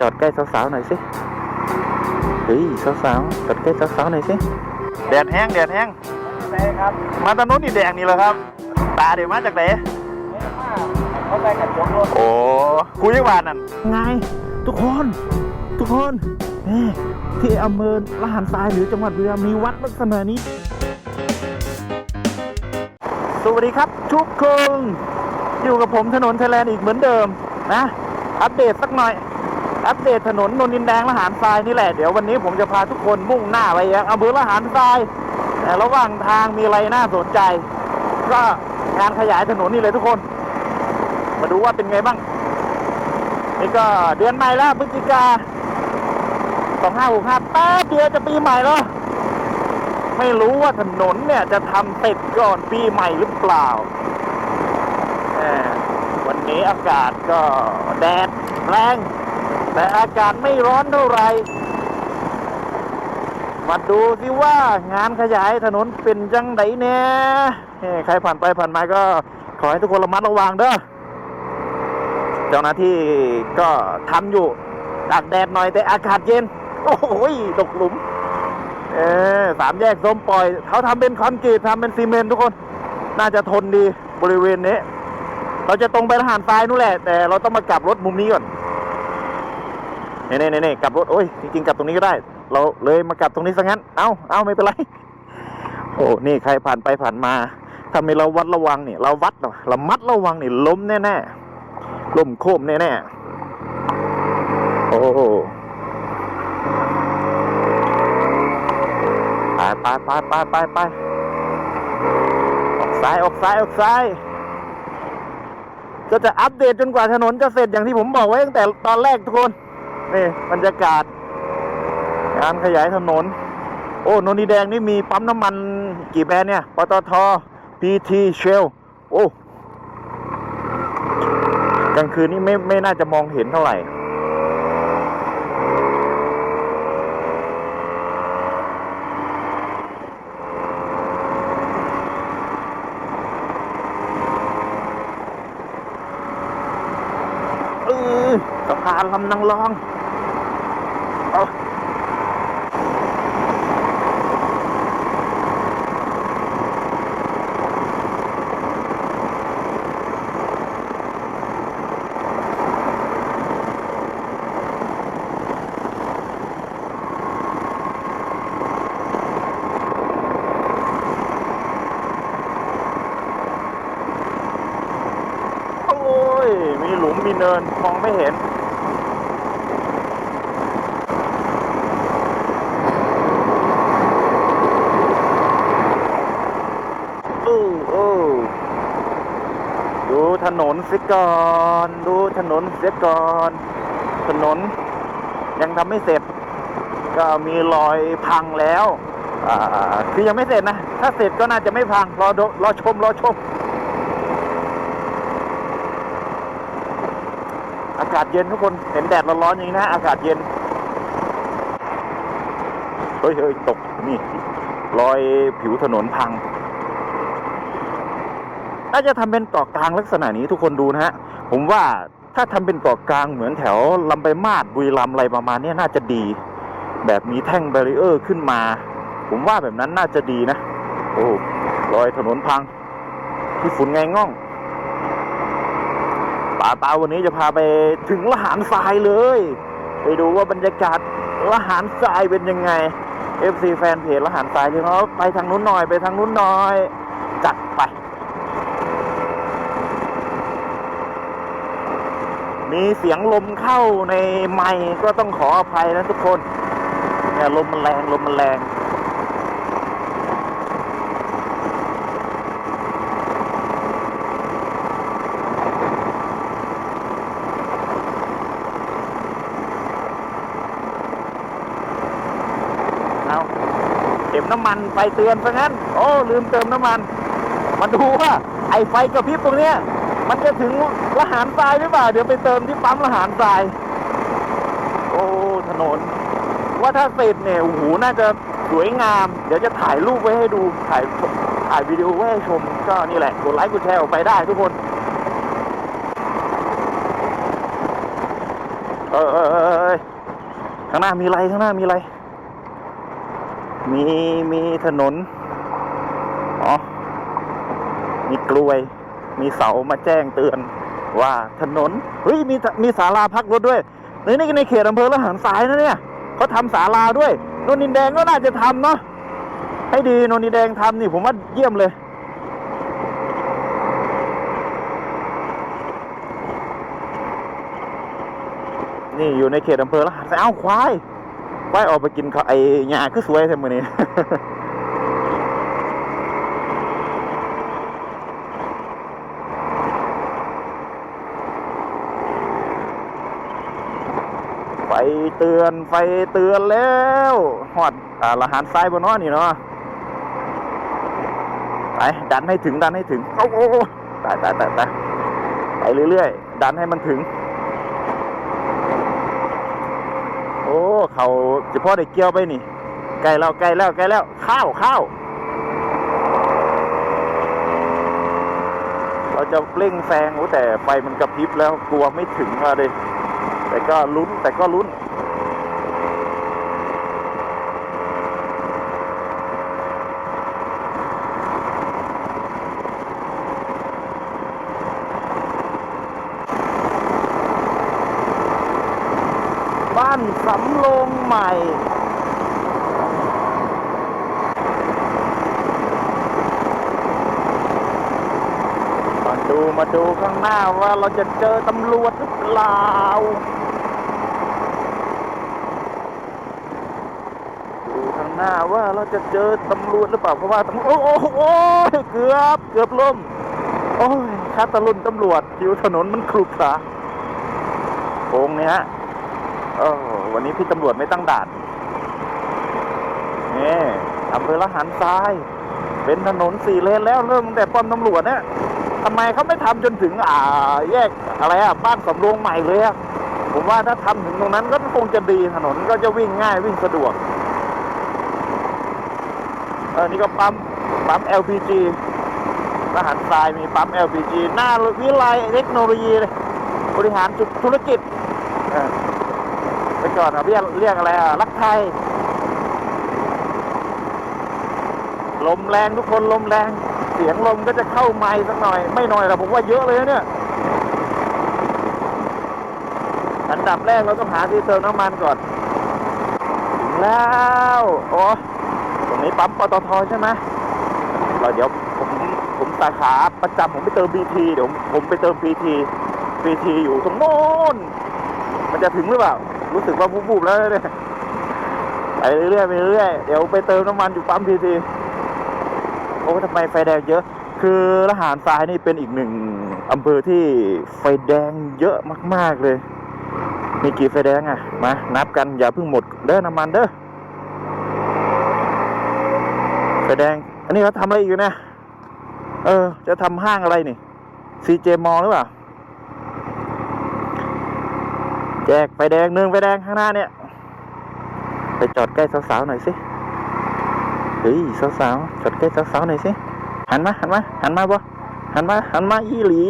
จอดใกล้สาวๆหน่อยสิเฮ้ยสาวๆจอดใกล้สาวๆหน่อยสิแดดแห้งแดดแห้งไหนครับมาตอนนู้นนี่แดงนี่เหรอครับ ตาเดี๋ยวมาจากไหนเขาไปกับรถรถโอ้คุยยังหวานนั่นไงทุกคน ทุกคนนี่ที่อำเภอละหันทรายหรือจังหวัดบุรีรัมย์มีวัดลักษณะนี้ สวัสดีครับทุกคนอยู่กับผมถนนไทยแลนด์อีกเหมือนเดิมนะ อัปเดตสักหน่อย อัปเดตถนนนนดินแดงละหารทรายนี่แหละ เดี๋ยววันนี้ผมจะพาทุกคนมุ่งหน้าไปยังอำเภอละหารทรายแต่ระหว่างทางมีอะไรน่าสนใจ ก็งานขยายถนนนี่เลยทุกคน มาดูว่าเป็นไงบ้างนี่ก็เดือนใหม่แล้วพฤศจิกาสองห้าหกห้าแป๊บเดียวจะปีใหม่แล้ว ไม่รู้ว่าถนนเนี่ยจะทำเสร็จก่อนปีใหม่หรือเปล่า วันนี้อากาศก็แดดแรง แต่อากาศไม่ร้อนเท่าไหร่มาดูสิว่างานขยายถนนเป็นจังไดเนี่ยเฮ้ใครผ่านไปผ่านมาก็ขอให้ทุกคนระมัดระวังเด้อเจ้าหน้าที่ก็ทำอยู่ตากแดดหน่อยแต่อากาศเย็น โอ้โหตกหลุม เออสามแยกส้มปล่อย เขาทำเป็นคอนกรีตทำเป็นซีเมนต์ทุกคน น่าจะทนดีบริเวณนี้ เราจะตรงไปทหารทรายนู่นแหละ แต่เราต้องมากลับรถมุมนี้ก่อน น่เน่เน่กลับรถโอ้ยจริงๆกลับตรงนี้ก็ได้ เราเลยมากลับตรงนี้ซะงั้น เอ้าเอ้าไม่เป็นไร โอ้นี่ใครผ่านไปผ่านมาทำให้เราวัดระวังเนี่ยเราวัดเรามัดระวังเนี่ยล้มแน่ๆล่มโค้มแน่ๆโอ้ไปไปไปไปไปไปออกซ้ายออกซ้ายออกซ้ายก็จะอัปเดตจนกว่าถนนจะเสร็จอย่างที่ผมบอกไว้ตั้งแต่ตอนแรกทุกคน นี่บรรยากาศการขยายถนน โอ้นนนีแดงนี่มีปั๊มน้ำมันกี่แบรนด์เนี่ยปตท PT Shell โอ้กลางคืนนี่ไม่ไม่น่าจะมองเห็นเท่าไหร่เออสะพานลำนางรองเอาโอ้ย มีหลุมมีเนิน มองไม่เห็น เออเออดูถนน เสียก่อน ดูถนนเสียก่อน ถนนยังทำไม่เสร็จ ก็มีรอยพังแล้วคือยังไม่เสร็จนะ ถ้าเสร็จก็น่าจะไม่พัง รอรอชม รอชม อากาศเย็นทุกคนเห็นแดดร้อนๆอย่างนี้นะ อากาศเย็น เฮ้ยเฮ้ยตก นี่ รอยผิวถนนพัง น่าจะทำเป็นเกาะกลางลักษณะนี้ทุกคนดูนะฮะ ผมว่าถ้าทำเป็นเกาะกลางเหมือนแถวลำไปมาดบุรีรัมย์อะไรประมาณนี้น่าจะดี แบบมีแท่งแบรีเออร์ขึ้นมา ผมว่าแบบนั้นน่าจะดีนะ โอ้รอยถนนพังที่ฝุ่นไงง่องป่าตาวันนี้จะพาไปถึงละหารทรายเลย ไปดูว่าบรรยากาศละหารทรายเป็นยังไง FC แฟนเพจละหารทรายที่เขาไปทางนู้นหน่อยไปทางนู้นหน่อย จัดไป มีเสียงลมเข้าในไมค์ก็ต้องขออภัยนะทุกคนเนี่ยลมมันแรงลมมันแรงเอาเก็บน้ำมันไฟเตือนซะงั้น โอ้ ลืมเติมน้ำมัน มาดูว่าไอ้ไฟกระพริบตรงเนี้ย มันจะถึงละหารทรายหรือเปล่า เดี๋ยวไปเติมที่ปั๊มละหารทราย โอ้ถนน ว่าถ้าเสร็จเนี่ยโอ้โหน่าจะสวยงาม เดี๋ยวจะถ่ายรูปไว้ให้ดูถ่ายถ่ายวิดีโอไว้ให้ชม ก็นี่แหละกดไลค์กดแชร์ออกไปได้ทุกคนเออเออเออเออข้างหน้ามีอะไรข้างหน้ามีอะไร มีมีถนน อ๋อ มีกลวย มีเสามาแจ้งเตือนว่าถนนเฮ้ยมีมีศาลาพักรถด้วยในนี่ในเขตอำเภอละหารสายนะเนี่ยเขาทำศาลาด้วยนนดินแดงก็น่าจะทำเนาะให้ดีนนดินแดงทำนี่ผมว่าเยี่ยมเลยนี่อยู่ในเขตอำเภอละหารสายเอ้าควายควายออกไปกินเขาวไอ้หญ้าคือสวยแท้มือนี้ ฟเตือนไฟเตือนแล้วหอดอ่าละหารทรายบนน้อนี่เนาะไปดันให้ถึงดันให้ถึงโอ้โหตายตายตายตายไปเรื่อยๆ ดันให้มันถึง โอ้เขาเฉพาะได้เกี่ยวไปนี่ใกล้แล้วใกล้แล้วใกล้แล้ว ข้าวข้าวเราจะเร่งแซงโอ้แต่ไฟมันกระพริบแล้วกลัวไม่ถึงอะเลย แต่ก็ลุ้นแต่ก็ลุ้นบ้านสำโรงใหม่มาดูมาดูข้างหน้าว่าเราจะเจอตำรวจหรือเปล่า ดูข้าง หน้าว่าเราจะเจอตำรวจหรือเปล่าเพราะว่าตำโอ้โอ้โอ้ยเกือบเกือบล่มโอ้ยคาตะลุนตำรวจผิวถนนมันครุขระโค้งเนี้ยเออวันนี้พี่ตำรวจไม่ตั้งด่านนี่อำเภอละหันทราย เป็นถนนสี่เลนแล้วเริ่มตั้งแต่ป้อมตำรวจเนี่ยทำไมเขาไม่ทำจนถึงอ่า แยกอะไรอะบ้านสำโรงใหม่เลยอะผมว่าถ้าทำถึงตรงนั้นก็คงจะดีถนนก็จะวิ่งง่ายวิ่งสะดวก ออนี่ก็ปั๊มปั๊ม LPG ทหารทรายมีปั๊ม LPG หน้าวิไลเทคโนโลยีเลยบริหารจุดธุรกิจไปก่อนอะเรียกเรียกอะไรอะรักไทย ลมแรงทุกคนลมแรง เสียงลมก็จะเข้าไม้สักหน่อย ไม่หน่อยหรอกผมว่าเยอะเลยเนี่ย อันดับแรกเราต้องหาที่เติมน้ำมันก่อน ถึงแล้ว โอ้ รงนี้ปั๊มปตทใช่ไหมเราเดี๋ยวผมผมสาขาประจำผมไปเติมบีทีเดี๋ยวผมไปเติมบีทีบีทีอยู่ตรงโน้นมันจะถึงหรือเปล่า รู้สึกว่าบูบๆแล้วเนี่ยไปเรื่อยๆไปเรื่อยเดี๋ยวไปเติมน้ำมันอยู่ปั๊มบีทีโอ้ทำไมไฟแดงเยอะ คือละหารทรายนี่เป็นอีกหนึ่งอำเภอที่ไฟแดงเยอะมาก ๆเลย มีกี่ไฟแดงอะ มานับกันอย่าเพิ่งหมดเด้อน้ำมันเด้อ ไฟแดง อันนี้เขาทำอะไรอีกอยู่นี่ยเออ จะทำห้างอะไรนี่ CJ มอหรือเปล่า แจกไฟแดงหนึ่งไฟแดงข้างหน้าเนี่ย ไปจอดใกล้สาวๆหน่อยสิ เฮ้ยสาวๆจอดใกล้สาวๆหน่อยสิหันมาหันมาหันมาบ่หันมาหันมาอีหลี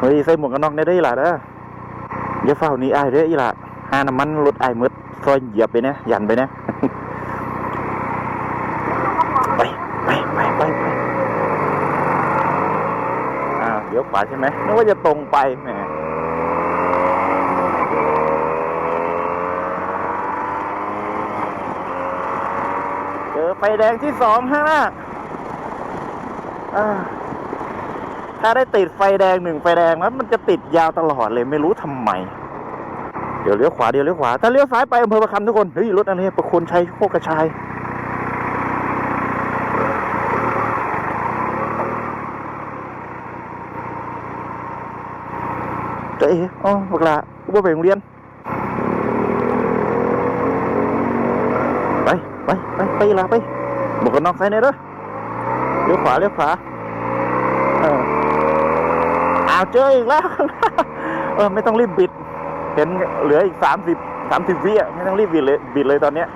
เฮ้ยใส่หมวกกันน็อกได้ได้ออีหล่ะเด้ออย่าเฝ้านีอายเด้ออีหล่ะหาน้ำมันรถอายมืดซอยเหยียบไปนะยันไปนะ ไปไปไปไปไปอ้าวเดี๋ยว ขวาใช่ไหมนึกว่าจะตรงไปแหมเจอไฟแดงที่สองข้างหน้าถ้าได้ติดไฟแดงหนึ่งไฟแดงแล้วมันจะติดยาวตลอดเลยไม่รู้ทำไม เดี๋ยวเลี้ยวขวาเดี๋ยวเลี้ยวขวา ถ้าเลี้ยวซ้ายไปอำเภอประคำทุกคน เฮ้ยรถอันนี้ประคนชัยโคกกระชาย เจ๊ อ๋อบักละกูบ่ไปโรงเรียน ไปไปไปไปละไปหมวกกันนอกใส่เนี่ยเด้อเลี้ยวขวาเลี้ยวขวาเอออ้าวเจออีกแล้ว เออ ไม่ต้องรีบบิด เห็นเหลืออีกสามสิบสามสิบวิอะไม่ต้องรีบบิดเลยบิดเลยตอนเนี้ย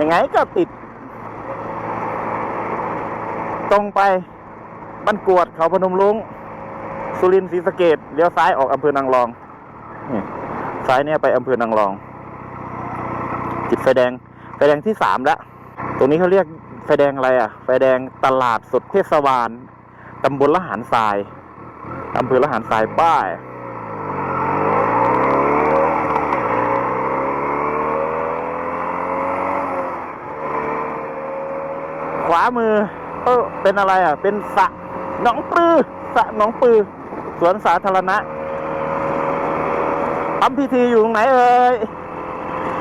ยังไงก็ติด ตรงไปบ้านกวดเขาพนมลุง สุรินทร์ศรีสะเกดเลี้ยวซ้ายออกอำเภอนางรอง ซ้ายเนี่ยไปอำเภอนางรอง ติดไฟแดง ไฟแดงที่สามแล้วตรงนี้เขาเรียกไฟแดงอะไรอะ ไฟแดงตลาดสดเทศบาลตำบลละหารทรายอำเภอละหารทรายป้ายขวามือ เออเป็นอะไรอะ เป็นสะหนองปือสะหนองปือ สวนสาธารณะ ปั๊มพีทีอยู่ตรงไหนเอ่ย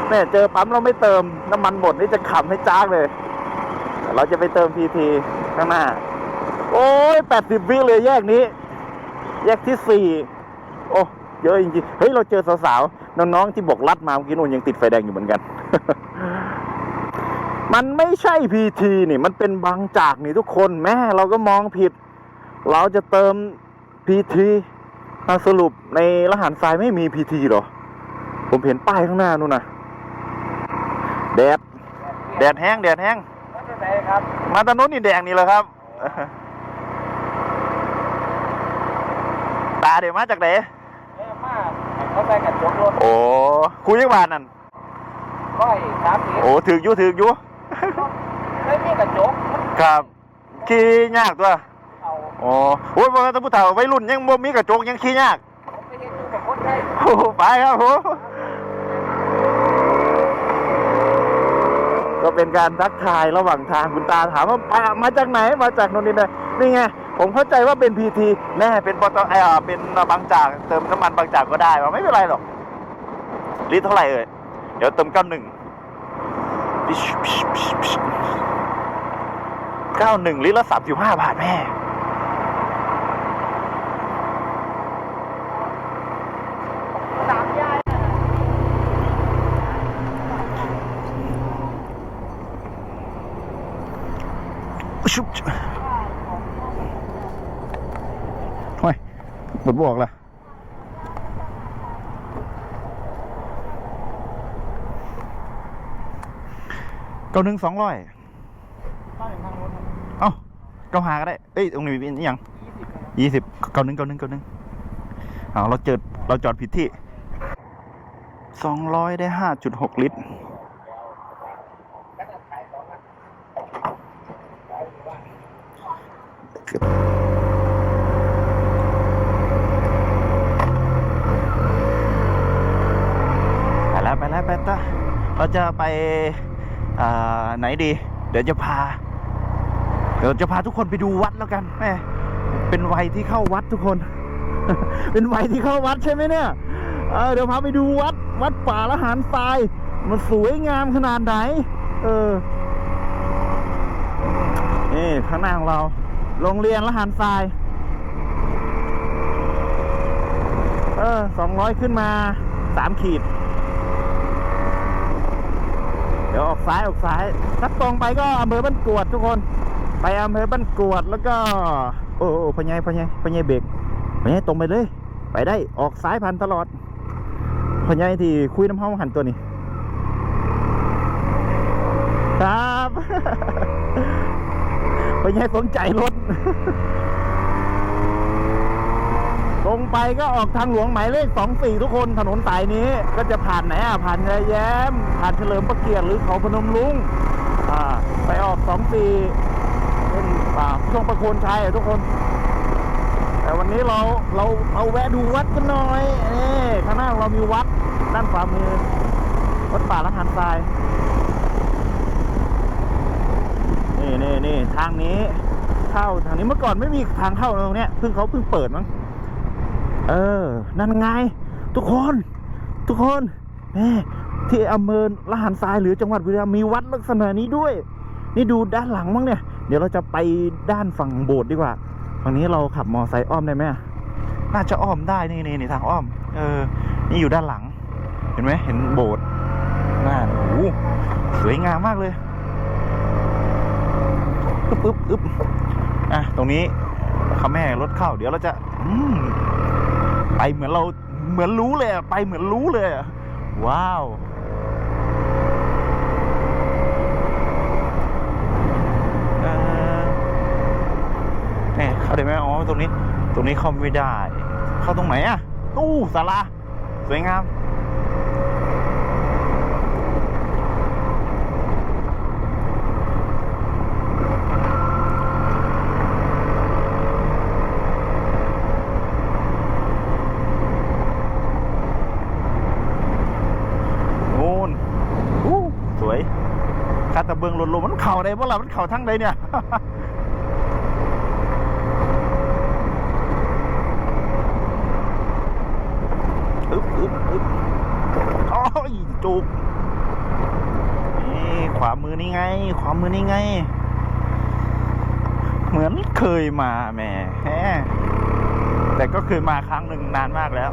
แม่เจอปั๊มเราไม่เติมน้ำมันหมดนี่จะขำให้จ้ากเลย เราจะไปเติมพีทีข้างหน้า โอ้ยแปดสิบวิเลยแยกนี้ แยกที่สี่โอ้เยอะจริงๆเฮ้ยเราเจอสาวๆน้องๆที่บอกลัดมาเมื่อกี้นู่นยังติดไฟแดงอยู่เหมือนกัน มันไม่ใช่พีทีนี่ มันเป็นบางจากนี่ทุกคนแม่เราก็มองผิด เราจะเติมพีที มาสรุปในรหัสทรายไม่มีพีทีหรอ ผมเห็นป้ายข้างหน้านู่นนะแดด แดดแห้งแดดแห้ง มาจากไหนครับมาตอนนู้นนี่แดงนี่เลยครับ ตาเดี๋ยวมาจากไหนเอ้มาเขาใส่กระจกรถโอ้คุยยังบานนั่นร้อยสามสิบโอ้ถือกอยู่ถือกอยู่ไม่มีกระจกครับขี่ยากตัวเอาโอ้โอ้ยว่าแตะผู้เฒ่าวัยรุ่นยังบ่มีกระจกยังขี่ยากผมไปเห็นอยู่กับคนไทยโอ้โหไปครับผมก็เป็นการทักทายระหว่างทางคุณตาถามว่าปามาจากไหนมาจากนนทินเลยนี่ไงผมเข้าใจว่าเป็นพีทีแน่เป็นปตไออเป็นบางจากเติมน้ำมันบางจากก็ได้ว่าไม่เป็นไรหรอกลิตรเท่าไหร่เอ่ยเดี๋ยวเติมเก้าหนึ่งเก้าหนึ่งลิตรละสามสิบห้าบาทแม่ สามยาย ชุบห้ยหมดบวกละเก้าหนึ่งสองร้อยป้ายทางรถเอ้าเก้าหาก็ได้ เอ้ย ตรงนี้มีนี่ยังยี่สิบยี่สิบเก้าหนึ่งเก้าหนึ่งเก้าหนึ่งเอาเราเจอเราจอดผิดที่สองร้อยได้ห้าจุดหกลิตร ไปแล้วไปแล้วไปต่อเรา จะไปไหนดี เดี๋ยวจะพา เดี๋ยวจะพาทุกคนไปดูวัดแล้วกันแม่เป็นวัยที่เข้าวัดทุกคน เป็นวัยที่เข้าวัดใช่ไหมเนี่ยเเดี๋ยวพาไปดูวัดวัดป่าละหารทราย มันสวยงามขนาดไหน เออนี่ข้างหน้าของเรา โรงเรียนละหารทราย เออสองร้อยขึ้นมาสามขีด เดี๋ยวออก ซ้ายออกซ้ายถ้าตรงไปก็อำเภอบ้านกวดทุกคน ไปอำเภอบ้านกวดแล้วก็ โอ้โอ้พญายพญายพญายเบรกพญายตรงไปเลย ไปได้ออกซ้ายพันตลอดพญายที่คุยน้ำห้องหันตัวนี้ ครับพญายสนใจรถ ตรงไปก็ออกทางหลวงหมายเลขสองสี่ทุกคนถนนสายนี้ก็จะผ่านไหนอะผ่านยายแย้ม ผ่านเฉลิมพระเกียรติหรือเขาพนมลุงอ่าไปออกสองสี่เป็นอ่าช่วงประโคนชัยอะทุกคน แต่วันนี้เราเราเอาแวะดูวัดกันหน่อยนี่ข้างหน้าเรามีวัดด้านขวามือวัดป่าละหันทรายนี่นี่นี่ทางนี้เข้าทางนี้เมื่อก่อนไม่มีทางเข้าตรงเนี้ยเพิ่งเขาเพิ่งเปิดมั้ง เออ นั่นไง ทุกคน ทุกคนแม่ที่อำเภอละหารทรายหรือจังหวัดบุรีรัมย์มีวัดลักษณะนี้ด้วย นี่ดูด้านหลังมั้งเนี่ย เดี๋ยวเราจะไปด้านฝั่งโบสถ์ดีกว่า ฝั่งนี้เราขับมอไซค์อ้อมได้ไหมน่าจะอ้อมได้นี่นี่นี่ทางอ้อม เออ นี่อยู่ด้านหลัง เห็นไหมเห็นโบสถ์น่าโอ้สวยงามมากเลยอึ๊บอึ๊บอึ๊บอะ ตรงนี้เขาแม่รถเข้า เดี๋ยวเราจะ อืม ไปเหมือนเราเหมือนรู้เลยอะไปเหมือนรู้เลยอะว้าวเออเนี่ยเข้าได้ไหมอ๋อตรงนี้ ตรงนี้เข้าไม่ได้ เข้าตรงไหนอะตู้สาราสวยงาม โน่นอู้สวยคาตะ เบิงหล่นลงมันเข่าได้บ่ล่ะมันเข่าทั้งใดเนี่ยอึ๊บอึ๊บอึ๊บโอ้ยจุกนี่ขวามือนี่ไง ขวามือนี่ไง เหมือนเคยมาแหม่แต่ก็เคยมาครั้งหนึ่งนานมากแล้ว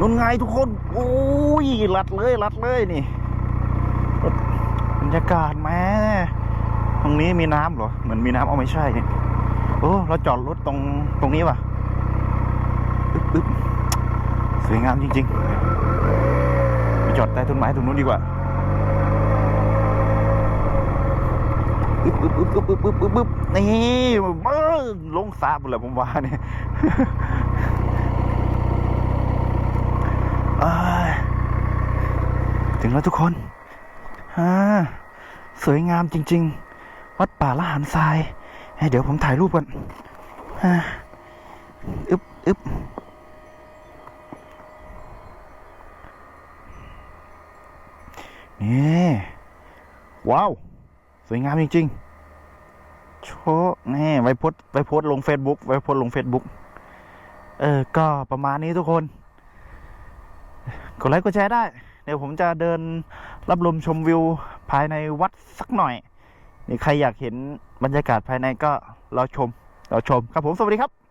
นนไงทุกคน โอ้ยลัดเลยลัดเลยนี่บรรยากาศแม่ตรงนี้มีน้ำเหรอ เหมือนมีน้ำเอาไม่ใช่นี่โอ้เราจอดรถตรงตรงนี้ว่ะอึ๊บสวยงามจริงๆไปจอดใต้ต้นไม้ตรงนู้นดีกว่าอึ๊บอึ๊บอึ๊บอึ๊บอึ๊บอึ๊บนี่เออลงสาบเลยผมว่าเนี่ย งแล้วทุกคนอ่าสวยงามจริง ๆ วัดป่าละหารทรายเดี๋ยวผมถ่ายรูปก่อนอ่าอึบอึบนี่ว้าว สวยงามจริงๆ โชว์นี่ไว้โพสไว้โพสลง Facebook ไว้โพสลง Facebook เออ ก็ประมาณนี้ทุกคน กดไลค์กดแชร์ได้ ดี๋ยวผมจะเดินรับลมชมวิวภายในวัดสักหน่อยนี่ใครอยากเห็นบรรยากาศภายในก็รอชมรอชมครับผมสวัสดีครับ